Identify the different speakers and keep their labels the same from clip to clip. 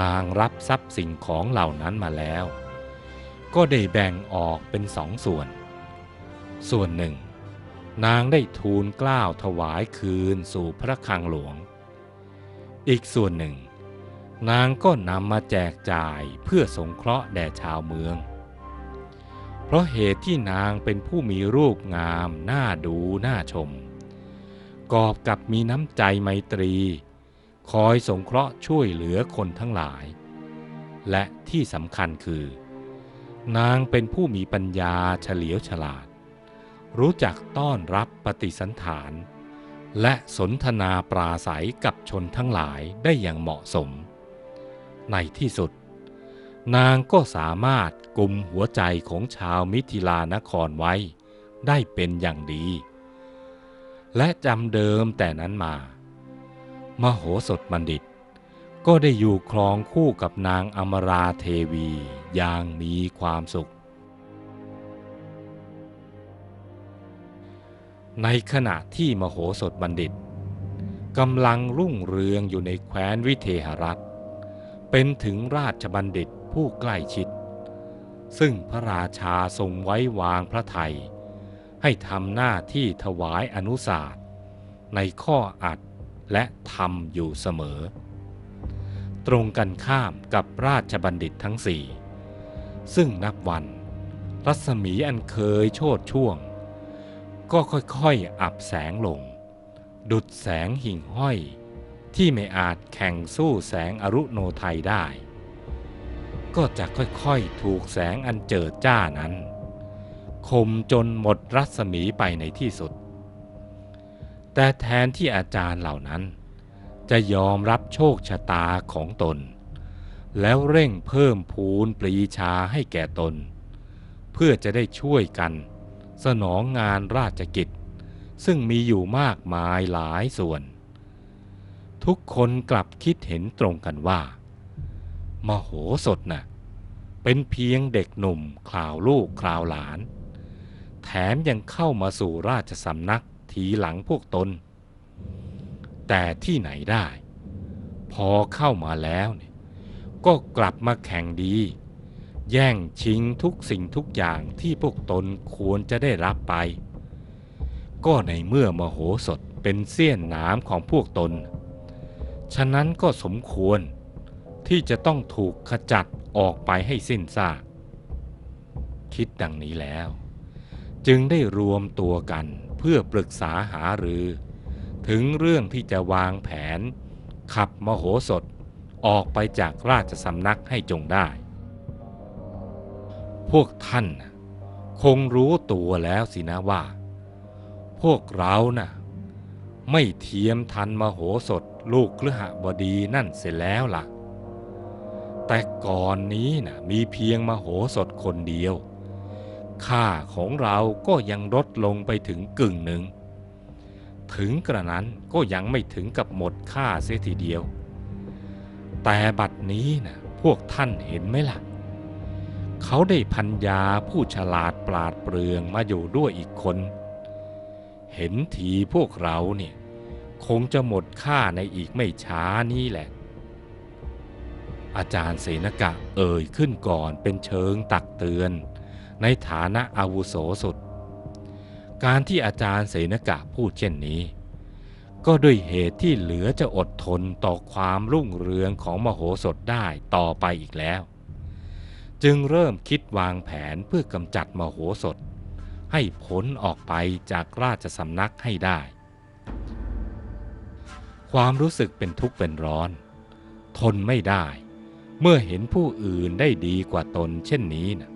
Speaker 1: นางรับทรัพย์สิ่งของเหล่านั้นมาแล้ว ก็ได้แบ่งออกเป็นสองส่วน ส่วนหนึ่ง นางได้ทูลกล้าวถวายคืนสู่พระคลังหลวง อีกส่วนหนึ่ง นางก็นำมาแจกจ่ายเพื่อสงเคราะห์แด่ชาวเมือง เพราะเหตุที่นางเป็นผู้มีรูปงามน่าดูน่าชม กอบกับมีน้ำใจไมตรี คอยสงเคราะห์ช่วยเหลือคนทั้งหลาย และที่สำคัญคือ นางเป็นผู้มีปัญญาเฉลียวฉลาด รู้จักต้อนรับปฏิสันฐาน และสนทนาปราศัยกับชนทั้งหลายได้อย่างเหมาะสม ในที่สุด นางก็สามารถกลุ่มหัวใจของชาวมิถิลานครไว้ ได้เป็นอย่างดี และจำเดิมแต่นั้นมา มโหสถบัณฑิต ก็ได้อยู่ครองคู่กับนางอมราเทวีอย่างมีความสุข ในขณะที่มโหสถบัณฑิตกำลังรุ่งเรืองอยู่ในแคว้นวิเทหรัฐ เป็นถึงราชบัณฑิตผู้ใกล้ชิด ซึ่งพระราชาทรงไว้วางพระไทย ให้ทำหน้าที่ถวายอนุสาสในข้ออัด และธรรมอยู่เสมอ ตรงกันข้ามกับราชบัณฑิตทั้งสี่ซึ่งนับวัน รัศมีอันเคยโชดช่วง ก็ค่อยๆอับแสงลง ดุดแสงหิ่งห้อย ที่ไม่อาจแข่งสู้แสงอรุโนไทยได้ ก็จะค่อยๆถูกแสงอันเจิดจ้านั้นคมจนหมดรัศมีไปในที่สุด แต่แทนที่อาจารย์เหล่านั้น จะยอมรับโชคชะตาของตน แล้วเร่งเพิ่มพูนปรีชาให้แก่ตน เพื่อจะได้ช่วยกัน สนองงานราชกิจ ซึ่งมีอยู่มากมายหลายส่วน ทุกคนกลับคิดเห็นตรงกันว่า มโหสถน่ะเป็นเพียงเด็กหนุ่มคราวลูกคราวหลาน แถมยังเข้ามาสู่ราชสำนัก ทีหลังพวกตน แต่ที่ไหนได้ พอเข้ามาแล้วเนี่ยก็กลับมาแข่งดี แย่งชิงทุกสิ่งทุกอย่างที่พวกตนควรจะได้รับไป ก็ในเมื่อมโหสถเป็นเสี้ยนน้ำของพวกตน ฉะนั้นก็สมควรที่จะต้องถูกขจัดออกไปให้สิ้นซากคิดดังนี้แล้ว จึงได้รวมตัวกัน เพื่อปรึกษาหารือ ถึงเรื่องที่จะวางแผน ขับมโหสถออกไปจากราชสำนักให้จงได้ พวกท่านคงรู้ตัวแล้วสินะว่า พวกเราน่ะไม่เทียมทันมโหสถลูกคฤหบดีนั่นเสร็จแล้วล่ะ แต่ก่อนนี้นะมีเพียงมโหสถคนเดียว ค่าของเราก็ยังลดลงไปถึงกึ่งหนึ่ง ถึงกระนั้นก็ยังไม่ถึงกับหมดค่าเสียทีเดียว แต่บัดนี้นะพวกท่านเห็นไหมล่ะ เขาได้พัญญาผู้ฉลาดปราดเปรื่องมาอยู่ด้วยอีกคน เห็นทีพวกเราเนี่ยคงจะหมดค่าในอีกไม่ช้านี้แหละ อาจารย์เสนกะเอ่ยขึ้นก่อนเป็นเชิงตักเตือน ในฐานะอาวุโสสุด การที่อาจารย์เสนกะพูดเช่นนี้ ก็ด้วยเหตุที่เหลือจะอดทนต่อความรุ่งเรืองของมโหสถได้ต่อไปอีกแล้ว จึงเริ่มคิดวางแผนเพื่อกำจัดมโหสถ ให้พ้นออกไปจากราชสำนักให้ได้ ความรู้สึกเป็นทุกข์เป็นร้อน ทนไม่ได้เมื่อเห็นผู้อื่นได้ดีกว่าตนเช่นนี้นะ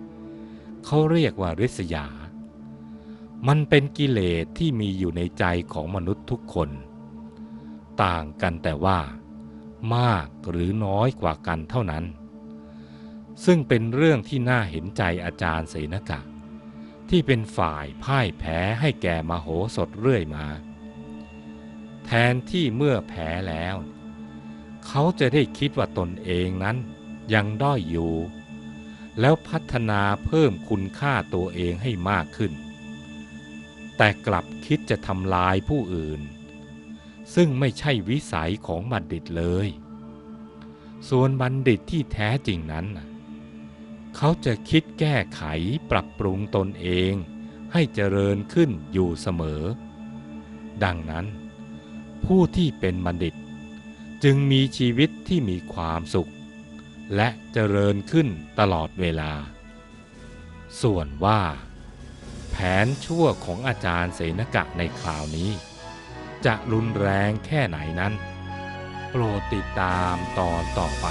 Speaker 1: เขาเรียกว่าริษยา มันเป็นกิเลสที่มีอยู่ในใจของมนุษย์ทุกคน ต่างกันแต่ว่า มากหรือน้อยกว่ากันเท่านั้น ซึ่งเป็นเรื่องที่น่าเห็นใจอาจารย์เสนกะ ที่เป็นฝ่ายพ่ายแพ้ให้แก่มโหสถเรื่อยมา แทนที่เมื่อแพ้แล้ว เขาจะได้คิดว่าตนเองนั้นยังด้อยอยู่ แล้วพัฒนาเพิ่มคุณค่าตัวเองให้มากขึ้น แต่กลับคิดจะทำลายผู้อื่น ซึ่งไม่ใช่วิสัยของบัณฑิตเลย ส่วนบัณฑิตที่แท้จริงนั้น เขาจะคิดแก้ไขปรับปรุงตนเองให้เจริญขึ้นอยู่เสมอ ดังนั้น ผู้ที่เป็นบัณฑิต จึงมีชีวิตที่มีความสุข และเจริญขึ้นตลอดเวลา ส่วนว่า แผนชั่วของอาจารย์เสนกะในคราวนี้ จะรุนแรงแค่ไหนนั้น โปรดติดตามตอนต่อไป